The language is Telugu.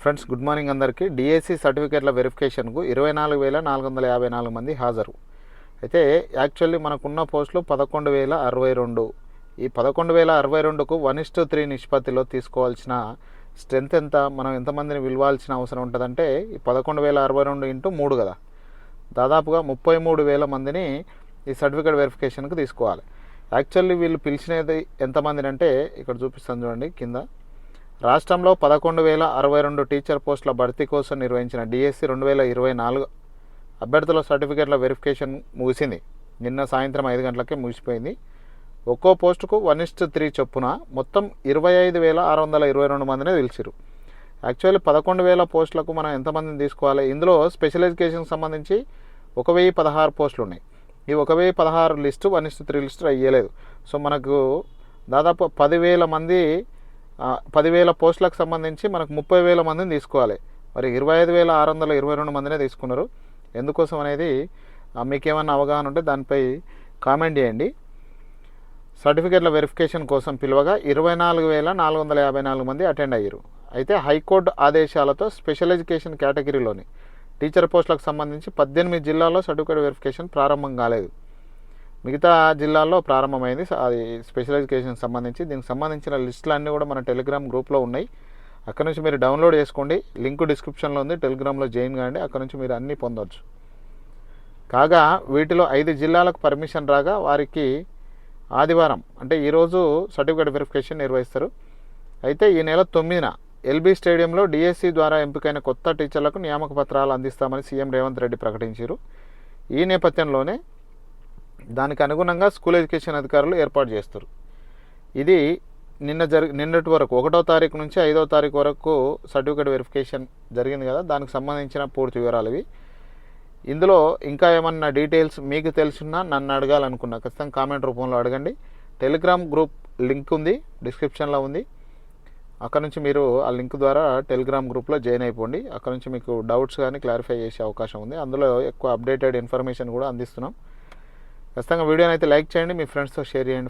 ఫ్రెండ్స్ గుడ్ మార్నింగ్ అందరికీ. డిఎస్సి సర్టిఫికేట్ల వెరిఫికేషన్కు ఇరవై నాలుగు వేల నాలుగు వందల యాభై నాలుగు మంది హాజరు. అయితే యాక్చువల్లీ మనకున్న పోస్టులు పదకొండు వేల అరవై రెండు. ఈ పదకొండు వేల అరవై రెండుకు వన్ ఇస్టు త్రీ నిష్పత్తిలో తీసుకోవాల్సిన స్ట్రెంత్ ఎంత మనం ఎంతమందిని పిలవాల్సిన అవసరం ఉంటుందంటే ఈ పదకొండు వేల అరవై రెండు ఇంటూ మూడు కదా. దాదాపుగా ముప్పై మూడు వేల మందిని ఈ సర్టిఫికేట్ వెరిఫికేషన్కి తీసుకోవాలి. యాక్చువల్లీ వీళ్ళు పిలిచినది ఎంతమందిని అంటే ఇక్కడ చూపిస్తాను చూడండి కింద. రాష్ట్రంలో పదకొండు వేల అరవై రెండు టీచర్ పోస్టుల భర్తీ కోసం నిర్వహించిన డిఎస్సి రెండు వేల ఇరవై నాలుగు అభ్యర్థుల సర్టిఫికేట్ల వెరిఫికేషన్ ముగిసింది. నిన్న సాయంత్రం ఐదు గంటలకే ముగిసిపోయింది. ఒక్కో పోస్టుకు వన్ ఇస్ట్ త్రీ చొప్పున మొత్తం ఇరవై ఐదు వేల ఆరు వందల ఇరవై రెండు మందిని పిలిచిరు యాక్చువల్లీ పదకొండు వేల పోస్టులకు మనం ఎంతమందిని తీసుకోవాలి? ఇందులో స్పెషల్ ఎడ్యుకేషన్కి సంబంధించి ఒక వెయ్యి పదహారు పోస్టులు ఉన్నాయి ఈ ఒక వెయ్యి పదహారు లిస్టు వన్ ఇస్ట్ త్రీ లిస్టు అయ్యలేదు. సో మనకు దాదాపు పదివేల మంది పదివేల పోస్టులకు సంబంధించి మనకు ముప్పై వేల మందిని తీసుకోవాలి. మరి ఇరవై ఐదు వేల ఆరు వందల ఇరవై రెండు మందినే తీసుకున్నారు. ఎందుకోసం అనేది మీకేమన్నా అవగాహన ఉంటే దానిపై కామెంట్ చేయండి. సర్టిఫికేట్ల వెరిఫికేషన్ కోసం పిలువగా ఇరవై నాలుగు వేల నాలుగు వందల యాభై నాలుగు మంది అటెండ్ అయ్యారు. అయితే హైకోర్టు ఆదేశాలతో స్పెషల్ ఎడ్యుకేషన్ కేటగిరీలోని టీచర్ పోస్టులకు సంబంధించి పద్దెనిమిది జిల్లాల్లో సర్టిఫికేట్ వెరిఫికేషన్ ప్రారంభం కాలేదు. మిగతా జిల్లాల్లో ప్రారంభమైంది. అది స్పెషల్ ఎడ్యుకేషన్ సంబంధించి. దీనికి సంబంధించిన లిస్టులు అన్నీ కూడా మన టెలిగ్రామ్ గ్రూప్లో ఉన్నాయి. అక్కడ నుంచి మీరు డౌన్లోడ్ చేసుకోండి. లింక్ డిస్క్రిప్షన్లో ఉంది. టెలిగ్రామ్లో జాయిన్ కాండి. అక్కడ నుంచి మీరు అన్నీ పొందవచ్చు కాగా వీటిలో ఐదు జిల్లాలకు పర్మిషన్ రాగా వారికి ఆదివారం అంటే ఈరోజు సర్టిఫికేట్ వెరిఫికేషన్ నిర్వహిస్తారు. అయితే ఈ నెల తొమ్మిదిన ఎల్బీ స్టేడియంలో డిఎస్సి ద్వారా ఎంపికైన కొత్త టీచర్లకు నియామక పత్రాలు అందిస్తామని సీఎం రేవంత్ రెడ్డి ప్రకటించారు. ఈ నేపథ్యంలోనే దానికి అనుగుణంగా స్కూల్ ఎడ్యుకేషన్ అధికారులు ఏర్పాటు చేస్తారు. ఇది నిన్న జరి నిన్నటి వరకు ఒకటో తారీఖు నుంచి ఐదో తారీఖు వరకు సర్టిఫికేట్ వెరిఫికేషన్ జరిగింది కదా దానికి సంబంధించిన పూర్తి వివరాలు ఇవి. ఇందులో ఇంకా ఏమన్నా డీటెయిల్స్ మీకు తెలుసున్నా నన్ను అడగాలనుకున్నా ఖచ్చితంగా కామెంట్ రూపంలో అడగండి. టెలిగ్రామ్ గ్రూప్ లింక్ ఉంది డిస్క్రిప్షన్లో ఉంది. అక్కడ నుంచి మీరు ఆ లింక్ ద్వారా టెలిగ్రామ్ గ్రూప్లో జాయిన్ అయిపోండి. అక్కడ నుంచి మీకు డౌట్స్ కానీ క్లారిఫై చేసే అవకాశం ఉంది. అందులో ఎక్కువ అప్డేటెడ్ ఇన్ఫర్మేషన్ కూడా అందిస్తున్నాం. ఖచ్చితంగా వీడియోని అయితే లైక్ చేయండి మీ ఫ్రెండ్స్తో షేర్ చేయండి.